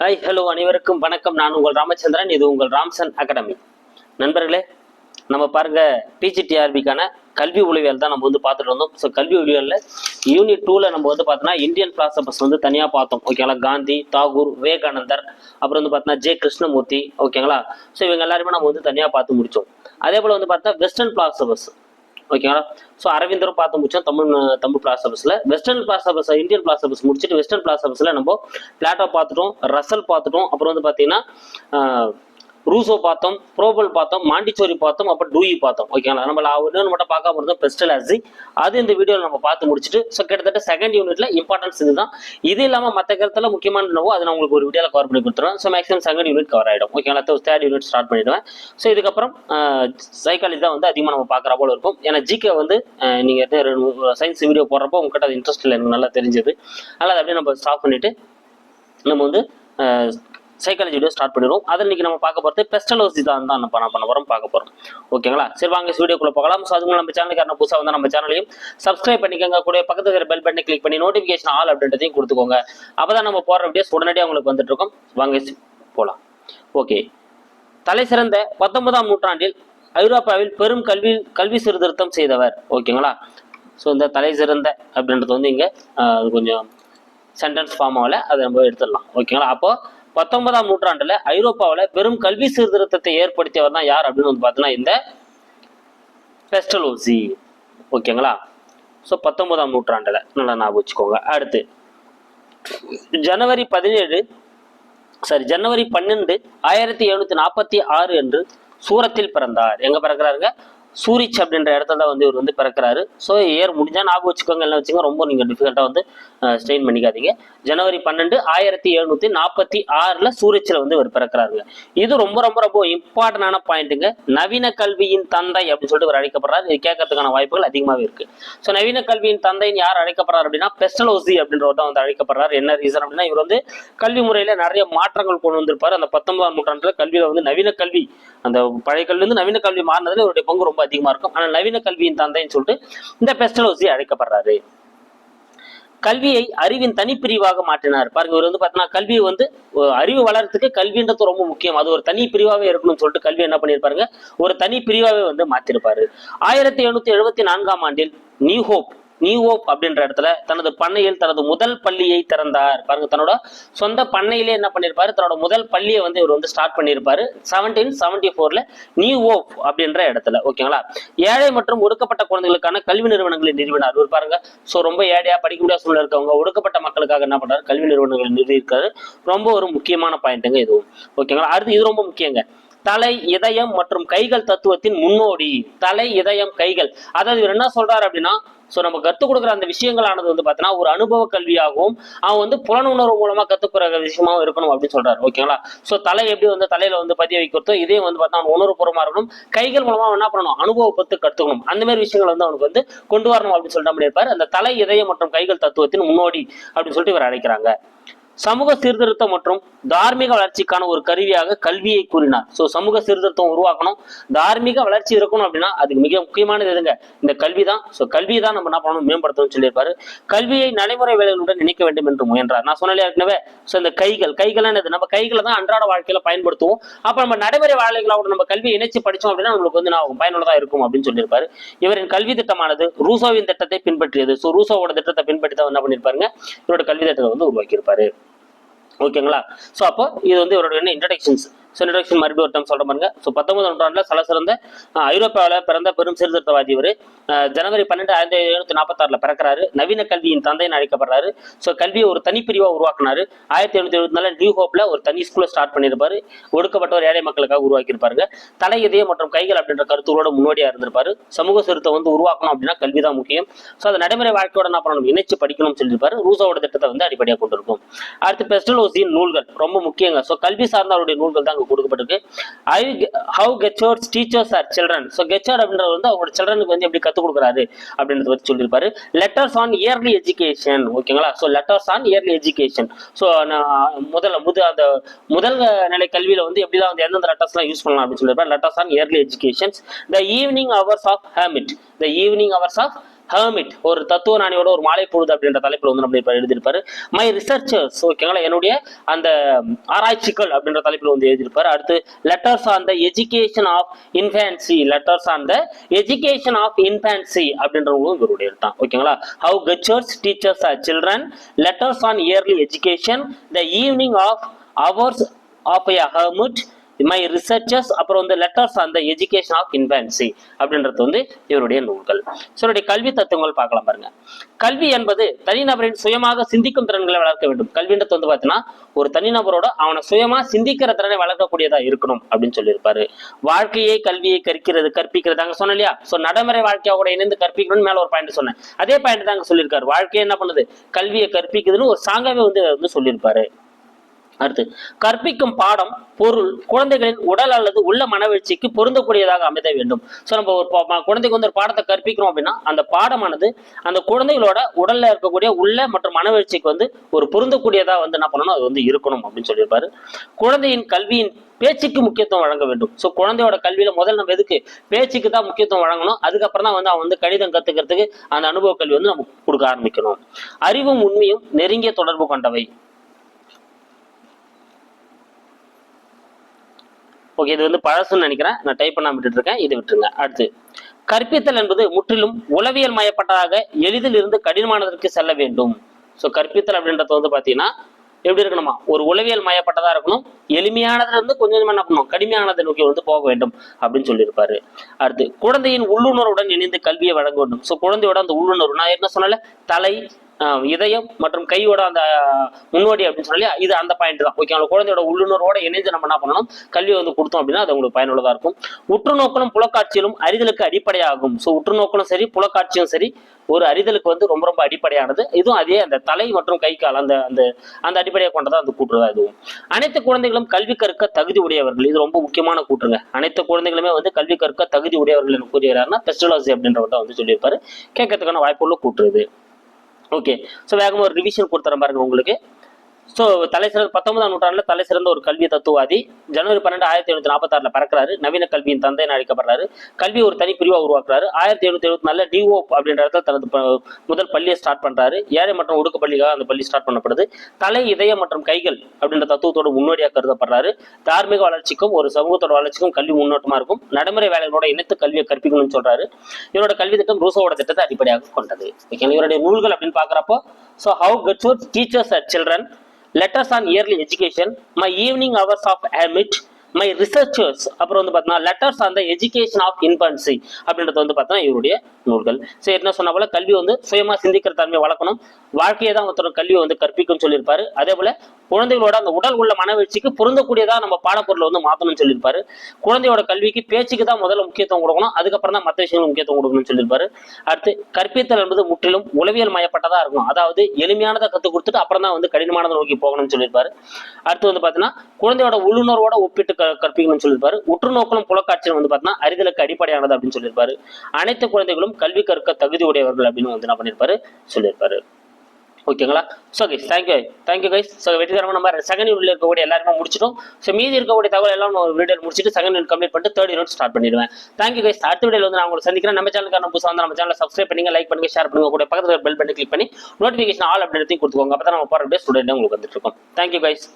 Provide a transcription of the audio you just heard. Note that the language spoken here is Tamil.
ஹாய் ஹலோ அனைவருக்கும் வணக்கம். நான் உங்கள் ராமச்சந்திரன் இது உங்கள் ராம்சன் அகாடமி. நண்பர்களே நம்ம பாருங்க பிஜிடிஆர்பிக்கான கல்வி உளவியல் தான் நம்ம வந்து பார்த்துட்டு வந்தோம் ஸோ கல்வி உளவியலில் யூனிட் டூவில் நம்ம வந்து பார்த்தோன்னா இந்தியன் பிலாசபர்ஸ் வந்து தனியாக பார்த்தோம். ஓகேங்களா காந்தி தாகூர் விவேகானந்தர் அப்புறம் வந்து பார்த்தோன்னா ஜே கிருஷ்ணமூர்த்தி ஓகேங்களா ஸோ இவங்க எல்லாருமே நம்ம வந்து தனியாக பார்த்து முடித்தோம் அதே போல் வந்து பார்த்தா வெஸ்டர்ன் பிலாசபர்ஸ் ஓகேங்களா ஸோ அரவிந்தரும் பார்த்து முடிச்சோம் தமிழ் தமிழ் பிளாசபஸில் வெஸ்டர்ன் பிளாசபஸ் இந்தியன் பிளாசபஸ் முடிச்சுட்டு வெஸ்டர்ன் பிளாசபஸில் நம்ம பிளாட்டோ பார்த்துட்டோம் ரசல் பார்த்துட்டோம். அப்புறம் வந்து பார்த்தீங்கன்னா ரூசோ பார்த்தோம் ப்ரோபல் பார்த்தோம் மாண்டிச்சோரி பார்த்தோம் அப்புறம் டூயி பார்த்தோம். ஓகேங்களா நம்ம இன்னொன்று மட்டும் பார்க்காம இருந்தோம் பெஸ்டலாசி அது இந்த வீடியோவில் நம்ம பார்த்து முடிச்சுட்டு ஸோ கிட்டத்தட்ட செகண்ட் யூனிட்ல இம்பார்ட்டன்ஸ் இதுதான். இது இல்லாமல் மற்ற கருத்தில் முக்கியமான என்னவோ அதை நான் உங்களுக்கு ஒரு வீடியோவில் கவர் பண்ணி கொடுத்துருவேன் so maximum second unit cover ஆகிடும் ஓகேங்களா தேர்ட் யூனிட் ஸ்டார்ட் பண்ணிடுவேன். ஸோ இதுக்கப்புறம் சைக்காலஜி தான் வந்து அதிகமாக நம்ம பார்க்குற போல இருக்கும். ஏன்னா ஜிகே வந்து நீங்கள் சயின்ஸ் வீடியோ போடுறப்போ உங்ககிட்ட அது இன்ட்ரெஸ்ட் இல்லை எனக்கு நல்லா தெரிஞ்சது. அதனால் அதை அப்படியே நம்ம ஸ்டாப் பண்ணிட்டு நம்ம வந்து சைக்காலஜி வீடியோ ஸ்டார்ட் பண்ணிடுவோம். அதை இன்னைக்கு நம்ம பார்க்க போகிறது பெஸ்டலோசி தான் தான் நம்ம பண்ண போகிறோம் பார்க்க போகிறோம் ஓகேங்களா சரி வாங்க வீடியோக்குள்ளே பார்க்கலாம் ஸோ அதுக்கு நம்ம சேனலுக்கு யாரும் புதுசாக வந்து நம்ம சேனலையும் சப்ஸ்கிரைப் பண்ணிக்கோங்க. கூட பக்கத்து இருக்கிற பெல் பட்டனை கிளிக் பண்ணி நோட்டிஃபிகேஷன் ஆல் அப்படின்றதையும் கொடுத்துக்கோங்க. அப்போ தான் நம்ம போடுற வீடியோஸ் உடனடியாக உங்களுக்கு வந்துட்டு இருக்கோம். வாங்க போகலாம் ஓகே தலை சிறந்த பத்தொன்பதாம் நூற்றாண்டில் ஐரோப்பாவில் பெரும் கல்வி கல்வி சீர்திருத்தம் செய்தவர். ஓகேங்களா ஸோ இந்த தலை சிறந்த அப்படின்றது வந்து இங்கே கொஞ்சம் சென்டென்ஸ் ஃபார்ம் ஆகல. அதை நம்ம எடுத்துடலாம். ஓகேங்களா அப்போது பத்தொன்பதாம் நூற்றாண்டுல ஐரோப்பாவில் பெரும் கல்வி சீர்திருத்தத்தை ஏற்படுத்தியவர் தான் யார் அப்படின்னு வந்து பார்த்தீங்கன்னா இந்த பெஸ்டலோசி. ஓகேங்களா? ஸோ பத்தொன்பதாம் நூற்றாண்டுல. நல்லா ஞாபகம் வச்சுக்கோங்க. அடுத்து ஜனவரி பதினேழு சாரி ஜனவரி பன்னெண்டு ஆயிரத்தி எழுநூத்தி நாற்பத்தி ஆறு என்று சூரத்தில் பிறந்தார். எங்க பிறக்கிறாருங்க? சூரிச் அப்படின்ற இடத்துல தான் வந்து இவர் வந்து பிறக்கிறாரு. ஸோ இயர் முடிஞ்சால் ஞாபகம் வச்சுக்கோங்க எல்லாம் வச்சுக்கோங்க ரொம்ப நீங்கள் டிஃபிகல்ட்டாக வந்து ஸ்ட்ரெயின் பண்ணிக்காதீங்க. ஜனவரி பன்னெண்டு ஆயிரத்தி எழுநூத்தி நாற்பத்தி ஆறில் சூரிச்சில் வந்து இவர் பிறக்கிறாருங்க. இது ரொம்ப ரொம்ப ரொம்ப இம்பார்ட்டண்டான பாயிண்ட்டுங்க நவீன கல்வியின் தந்தை அப்படின்னு சொல்லிட்டு இவர் அழைக்கப்படுறாரு. இது கேட்கறதுக்கான வாய்ப்புகள் அதிகமாகவே இருக்கு. ஸோ நவீன கல்வியின் தந்தைன்னு யார் அழைக்கப்படுறாரு அப்படின்னா பெஸ்டலோசி அப்படின்றவர் தான் வந்து அழைக்கப்படுறாரு. என்ன ரீசன் அப்படின்னா இவர் வந்து கல்வி முறையில் நிறைய மாற்றங்கள் கொண்டு வந்திருப்பார். அந்த பத்தொன்பதாம் நூற்றாண்டுல கல்வியில் வந்து நவீன கல்வி அந்த பழைய கல்வி வந்து நவீன கல்வி மாறினதுல இவருடைய பங்கு ரொம்ப அதிகமா இருக்கும். ஆனா நவீன கல்வியின் தந்தைன்னு சொல்லிட்டு இந்த பெஸ்டலோசி அழைக்கப்படுறாரு. கல்வியை அறிவின் தனிப்பிரிவாக மாற்றினார். பாருங்க இவர் வந்து பார்த்தீங்கன்னா கல்வி வந்து அறிவு வளர்றதுக்கு கல்வின்றது ரொம்ப முக்கியம். அது ஒரு தனி பிரிவாகவே இருக்கணும்னு சொல்லிட்டு கல்வி என்ன பண்ணியிருப்பாருங்க ஒரு தனி பிரிவாகவே வந்து மாத்திருப்பாரு. ஆயிரத்தி எழுநூத்தி எழுபத்தி நான்காம் ஆண்டில் நியூ ஹோப் நியூ அப்படின்ற இடத்துல தனது பண்ணையில் தனது முதல் பள்ளியை திறந்தார். பாருங்க தன்னோட சொந்த பண்ணையிலே என்ன பண்ணியிருப்பாரு தன்னோட முதல் பள்ளியை வந்து இவர் வந்து ஸ்டார்ட் பண்ணியிருப்பாரு செவன்டீன் செவன்டி ஃபோர்ல நியூ ஓப் அப்படின்ற இடத்துல ஓகேங்களா? ஏழை மற்றும் ஒடுக்கப்பட்ட குழந்தைகளுக்கான கல்வி நிறுவனங்களை நிறுவினார். இவர் பாருங்க ஸோ ரொம்ப ஏழையா படிக்க முடியாத சூழ்நிலை இருக்கவங்க ஒடுக்கப்பட்ட மக்களுக்காக என்ன பண்றாரு? கல்வி நிறுவனங்களை நிறுவியிருக்காரு. ரொம்ப ஒரு முக்கியமான பாயிண்ட்டுங்க இதுவும் ஓகேங்களா? அடுத்து இது ரொம்ப முக்கியங்க. தலை இதயம் மற்றும் கைகள் தத்துவத்தின் முன்னோடி. தலை இதயம் கைகள். அதாவது இவர் என்ன சொல்றாரு அப்படின்னா ஸோ நம்ம கற்றுக் கொடுக்குற அந்த விஷயங்களானது வந்து பார்த்தீங்கன்னா ஒரு அனுபவ கல்வியாகவும் அவன் வந்து புலனுணர்வு மூலமா கற்றுக்கிற விஷயமாவும் இருக்கணும் அப்படின்னு சொல்றாரு. ஓகேங்களா ஸோ தலை எப்படி வந்து தலையில வந்து பதிய வைக்கிறதோ இதே வந்து பார்த்தா அவன் உணர்வுபூர்வமாக இருக்கணும். கைகள் மூலமா அவன் என்ன பண்ணணும்? அனுபவப்பத்து கற்றுக்கணும் அந்த மாதிரி விஷயங்கள் வந்து அவனுக்கு வந்து கொண்டு வரணும் அப்படின்னு சொல்லிட்டு இருப்பார் அந்த தலை இதயம் மற்றும் கைகள் தத்துவத்தின் முன்னோடி அப்படின்னு சொல்லிட்டு இவர் அழைக்கிறாங்க. சமூக சீர்திருத்தம் மற்றும் தார்மீக வளர்ச்சிக்கான ஒரு கருவியாக கல்வியை கூறினார். ஸோ சமூக சீர்திருத்தம் உருவாக்கணும். தார்மீக வளர்ச்சி இருக்கணும் அப்படின்னா அதுக்கு மிக முக்கியமானது எதுங்க? இந்த கல்வி தான் ஸோ கல்வி தான் நம்ம என்ன பண்ணணும்? மேம்படுத்தணும்னு சொல்லியிருப்பாரு. கல்வியை நடைமுறை வேலைகளுடன் இணைக்க வேண்டும் என்று முயன்றார். நான் சொன்னாலே ஏற்கனவே? ஸோ இந்த கைகள். கைகள் என்னது? நம்ம கைகளை தான் அன்றாட வாழ்க்கையில பயன்படுத்துவோம். அப்ப நம்ம நடைமுறை வேலைகளோட நம்ம கல்வியை இணைச்சு படித்தோம் அப்படின்னா நம்மளுக்கு வந்து நான் பயனுள்ளதா இருக்கும் அப்படின்னு சொல்லியிருப்பாரு. இவரின் கல்வி திட்டமானது ரூசோவின் திட்டத்தை பின்பற்றியது. ஸோ ரூசோவோட திட்டத்தை பின்பற்றி தான் என்ன பண்ணியிருப்பாருங்க? இவரோட கல்வி திட்டத்தை வந்து உருவாக்கியிருப்பாரு. ஓகேங்களா? ஸோ அப்போ இது வந்து இவரோட என்ன இன்ட்ரடக்ஷன்ஸ் ஸோ இன்ட்ரடக்ஷன் மறுபடியும் ஒரு டைம் சொல்ல பாருங்க. ஸோ பத்தொன்பது நூற்றாண்டில் சிறந்த ஐரோப்பாவில் பிறந்த பெரும் சீர்திருத்தவாதி இவர். ஜனவரி பன்னெண்டு ஆயிரத்தி எழுநூத்தி நாற்பத்தாறுல பிறக்கிறாரு. நவீன கல்வியின் தந்தைன்னு அழைக்கப்படுறாரு. ஸோ கல்வியை ஒரு தனிப்பிரிவாக உருவாக்குனாரு. ஆயிரத்தி எழுநூத்தி எழுபத்தி நாலு நியூ ஹோப்ல ஒரு தனி ஸ்கூலை ஸ்டார்ட் பண்ணியிருப்பாரு. ஒடுக்கப்பட்டவர் ஏழை மக்களுக்காக உருவாக்கியிருப்பாருங்க. தலை இதயம் மற்றும் கைகள் அப்படின்ற கருத்துகளோட முன்னோடியா இருந்திருப்பாரு. சமூக சீர்திருத்தம் வந்து உருவாக்கணும் அப்படின்னா கல்வி தான் முக்கியம். ஸோ அந்த நடைமுறை வாழ்க்கையோட என்ன பண்ணணும்? இணைச்சு படிக்கணும்னு சொல்லியிருப்பாரு. ரூசோட திட்டத்தை வந்து அடிப்படையாக கொண்டிருக்கும் அடுத்து பெஸ்டலோசியின் நூல்கள் ரொம்ப முக்கியங்க. ஸோ கல்வி சார்ந்த அவருடைய நூல்கள் தான் நமக்கு கொடுக்கப்பட்டிருக்கு. I how gestures teachers are children so gesture அப்படின்றது வந்து அவங்களோட சில்ட்ரனுக்கு வந்து எப்படி கற்றுக் கொடுக்குறாரு அப்படின்றத பற்றி சொல்லியிருப்பாரு. லெட்டர்ஸ் ஆன் இயர்லி எஜுகேஷன் ஓகேங்களா? So letters on early education so முதல்ல முது அந்த முதல் நிலை கல்வியில வந்து எப்படிலாம் வந்து எந்தெந்த லெட்டர்ஸ்லாம் யூஸ் பண்ணலாம் அப்படின்னு சொல்லியிருப்பாரு. Letters on early educations the evening hours of hermit the evening hours of hermit ஒரு தத்துவ ஞானியோட ஒரு மாலை பொழுது அப்படின்ற தலைப்பில் வந்து நம்ம எழுதியிருப்பாரு. மை ரிசர்ச்சர்ஸ் ஓகேங்களா என்னுடைய அந்த ஆராய்ச்சிகள் அப்படின்ற தலைப்பில் வந்து எழுதியிருப்பாரு. அடுத்து letters on the education of infancy letters on the education of infancy அப்படின்றவங்களும் இவருடைய தான் ஓகேங்களா how கச்சர்ஸ் teachers are children letters on early education the evening of hours of a hermit my researchers அப்புறம் வந்து லெட்டர்ஸ் அந்த எஜுகேஷன் ஆஃப் இன்ஃபேன்சி அப்படின்றது வந்து இவருடைய நூல்கள். இவருடைய கல்வி தத்துவங்கள் பார்க்கலாம் பாருங்க. கல்வி என்பது தனிநபரின் சுயமாக சிந்திக்கும் திறன்களை வளர்க்க வேண்டும். கல்வின்றது வந்து பார்த்தீங்கன்னா ஒரு தனிநபரோட அவனை சுயமா சிந்திக்கிற திறனை வளர்க்கக்கூடியதா இருக்கணும் அப்படின்னு சொல்லியிருப்பாரு. வாழ்க்கையை கல்வியை கற்கிறது கற்பிக்கிறது அங்க சொன்னேன் இல்லையா? ஸோ நடைமுறை வாழ்க்கையோட இணைந்து கற்பிக்கணும்னு மேல ஒரு பாயிண்ட் சொன்னேன். அதே பாயிண்ட் தான் அங்க சொல்லியிருக்காரு. வாழ்க்கையை என்ன பண்ணுது? கல்வியை கற்பிக்குதுன்னு ஒரு சாங்காவே வந்து வந்து சொல்லியிருப்பாரு. அடுத்து கற்பிக்கும் பாடம் பொருள் குழந்தைகளின் உடல் அல்லது உள்ள மனவெழ்ச்சிக்கு பொருந்தக்கூடியதாக அமைத வேண்டும். ஸோ நம்ம ஒரு குழந்தைக்கு வந்து ஒரு பாடத்தை கற்பிக்கிறோம் அப்படின்னா அந்த பாடமானது அந்த குழந்தைகளோட உடல்ல இருக்கக்கூடிய உள்ள மற்றும் மனவெழ்ச்சிக்கு வந்து ஒரு பொருந்தக்கூடியதாக வந்து என்ன பண்ணணும்? அது வந்து இருக்கணும் அப்படின்னு சொல்லியிருப்பாரு. குழந்தையின் கல்வியின் பேச்சுக்கு முக்கியத்துவம் வழங்க வேண்டும். ஸோ குழந்தையோட கல்வியில முதல்ல நம்ம எதுக்கு பேச்சுக்கு தான் முக்கியத்துவம் வழங்கணும்? அதுக்கப்புறம் தான் வந்து அவன் வந்து கணிதம் கத்துக்கிறதுக்கு அந்த அனுபவ கல்வி வந்து நம்ம கொடுக்க ஆரம்பிக்கணும். அறிவும் உண்மையும் நெருங்கிய தொடர்பு கொண்டவை. ஓகே இது வந்து பழசுன்னு நினைக்கிறேன். நான் டைப் பண்ணாம விட்டுட்டு இருக்கேன் இது விட்டுருங்க. அடுத்து. கற்பித்தல் என்பது முற்றிலும் உளவியல் மயப்பட்டதாக எளிதில் இருந்து கடினமானதற்கு செல்ல வேண்டும். ஸோ கற்பித்தல் அப்படின்றது வந்து பார்த்தீங்கன்னா எப்படி இருக்கணுமா? ஒரு உளவியல் மயப்பட்டதா இருக்கணும். எளிமையானதுல இருந்து கொஞ்சம் கொஞ்சமா என்ன பண்ணணும்? கடுமையானதை நோக்கி வந்து போக வேண்டும் அப்படின்னு சொல்லியிருப்பாரு. அடுத்து குழந்தையின் உள்ளுணர்வுடன் இணைந்து கல்வியை வழங்க வேண்டும். ஸோ குழந்தையோட அந்த உள்ளுணர்வு நான் என்ன சொன்னால தலை இதயம் மற்றும் கையோட அந்த முன்னோடி அப்படின்னு சொல்லி இது அந்த பாயிண்ட் தான். ஓகே குழந்தையோட உள்ளுணர்வோட இணைந்து நம்ம என்ன பண்ணணும்? கல்வியை வந்து கொடுத்தோம் அப்படின்னா அது உங்களுக்கு பயனுள்ளதாக இருக்கும். உற்றுநோக்கலும் புலக்காட்சியிலும் அறிதலுக்கு அடிப்படையாகும். ஸோ உற்றுநோக்கலும் சரி புலக்காட்சியும் சரி ஒரு அறிதலுக்கு வந்து ரொம்ப ரொம்ப அடிப்படையானது. இதுவும் அதே அந்த தலை மற்றும் கை கால் அந்த அந்த அந்த அடிப்படையை கொண்டதான் அந்த கூட்டுறதா இதுவும். அனைத்து குழந்தைகளும் கல்வி கற்க தகுதி உடையவர்கள். இது ரொம்ப முக்கியமான கூற்றுங்க. அனைத்து குழந்தைகளுமே வந்து கல்வி கற்க தகுதி உடையவர்கள் என்று கூறுகிறாருன்னா பெஸ்டலாசி அப்படின்றவர்கிட்ட வந்து சொல்லியிருப்பாரு. கேட்கறதுக்கான வாய்ப்புள்ள கூட்டுறது ஓகே ஸோ வேகமாக ஒரு ரிவிஷன் கொடுத்துறேன் பாருங்க உங்களுக்கு. ஸோ தலை சிறந்த பத்தொன்பதாம் நூற்றாண்டில் தலை சிறந்த ஒரு கல்வி தத்துவாதி. ஜனவரி பன்னெண்டு ஆயிரத்தி எழுநூத்தி நாற்பத்தாறுல பறக்கிறாரு. நவீன கல்வியின் தந்தை என அழைக்கப்படுறாரு. கல்வி ஒரு தனி பிரிவா உருவாக்குறாரு. ஆயிரத்தி எழுநூத்தி எழுபத்தி நாலில் டிஓ அப்படின்ற இடத்துல தனது முதல் பள்ளியை ஸ்டார்ட் பண்றாரு. ஏழை மற்றும் ஒடுக்க பள்ளிக்காக அந்த பள்ளி ஸ்டார்ட் பண்ணப்படுது. தலை இதயம் மற்றும் கைகள் அப்படின்ற தத்துவத்தோட முன்னோடியாக கருதப்படுறாரு. தார்மீக வளர்ச்சிக்கும் ஒரு சமூகத்தோட வளர்ச்சிக்கும் கல்வி முன்னோட்டமா இருக்கும். நடைமுறை வேலைகளோட இணைத்து கல்வியை கற்பிக்கணும்னு சொல்றாரு. இவரோட கல்வி திட்டம் ரூசோவோட திட்டத்தை அடிப்படையாக கொண்டது. இவருடைய நூல்கள் அப்படின்னு பாக்குறப்போ so how cuts teachers at children letters on early education, my evening hours of Amit. My researchers அப்புறம் வந்து பார்த்தீங்கன்னா letters on the education of infancy அப்படின்றது வந்து பார்த்தீங்கன்னா இவருடைய நூல்கள். சரி என்ன சொன்ன போல கல்வி வந்து சுயமாக சிந்திக்கிற தன்மையை வளர்க்கணும். வாழ்க்கையை தான் ஒருத்தர் கல்வியை வந்து கற்பிக்கும் சொல்லியிருப்பாரு. அதே போல குழந்தைகளோட அந்த உடல் உள்ள மனவீழ்ச்சிக்கு பொருந்தக்கூடியதாக நம்ம பாடப்பொருளை வந்து மாற்றணும்னு சொல்லியிருப்பாரு. குழந்தையோட கல்விக்கு பேச்சுக்கு தான் முதல்ல முக்கியத்துவம் கொடுக்கணும். அதுக்கப்புறம் தான் மற்ற விஷயங்களுக்கு முக்கியத்துவம் கொடுக்கணும்னு சொல்லியிருப்பாரு. அடுத்து கற்பித்தல் என்பது முற்றிலும் உளவியல் மயப்பட்டதாக இருக்கும் அதாவது எளிமையானதை கற்றுக் கொடுத்துட்டு அப்புறம் தான் வந்து கடினமானதை நோக்கி போகணும்னு சொல்லியிருப்பாரு. அடுத்து வந்து பார்த்தீங்கன்னா குழந்தையோட உள்ளுணர்வோட ஒப்பிட்டு கற்பிக்கணும்னு சொல்லியிருப்பாரு. உற்றுநோக்கலும் புலக்காட்சியும் வந்து பார்த்தீங்கன்னா அறிதலுக்கு அடிப்படையானது அப்படின்னு சொல்லியிருப்பாரு. அனைத்து குழந்தைகளும் கல்வி கற்க தகுதி உடையவர்கள் அப்படின்னு வந்து என்ன பண்ணியிருப்பாரு? சொல்லியிருப்பாரு. ஓகேங்களா so guys thank you thank you guys so வெற்றிகரமாக நம்ம செகண்ட் யூனிட்ல இருக்கக்கூடிய எல்லாருமே முடிச்சிட்டோம். ஸோ மீதி இருக்கக்கூடிய தகவல் எல்லாம் வீடியோ முடிச்சுட்டு செகண்ட் யூனிட் கம்ப்ளீட் பண்ணிட்டு தேர்ட் யூனிட் ஸ்டார்ட் பண்ணிடுவேன். தேங்க்யூ கைஸ் அடுத்த வீடியோ வந்து நான் உங்களுக்கு சந்திக்கிறேன். நம்ம சேனலுக்கு புதுசாக வந்து நம்ம சேனலை சப்ஸ்கிரைப் பண்ணுங்க லைக் பண்ணுங்க ஷேர் பண்ணுங்க. கூட பக்கத்தில் பெல் பண்ணி கிளிக் பண்ணி நோட்டிஃபிகேஷன் ஆல் அப்படின்றதையும் கொடுத்துக்கோங்க. அப்போ தான் நம்ம போகிற ஸ்டூடெண்ட் உங்களுக்கு வந்துட்டு இருக்கோம். Thank you guys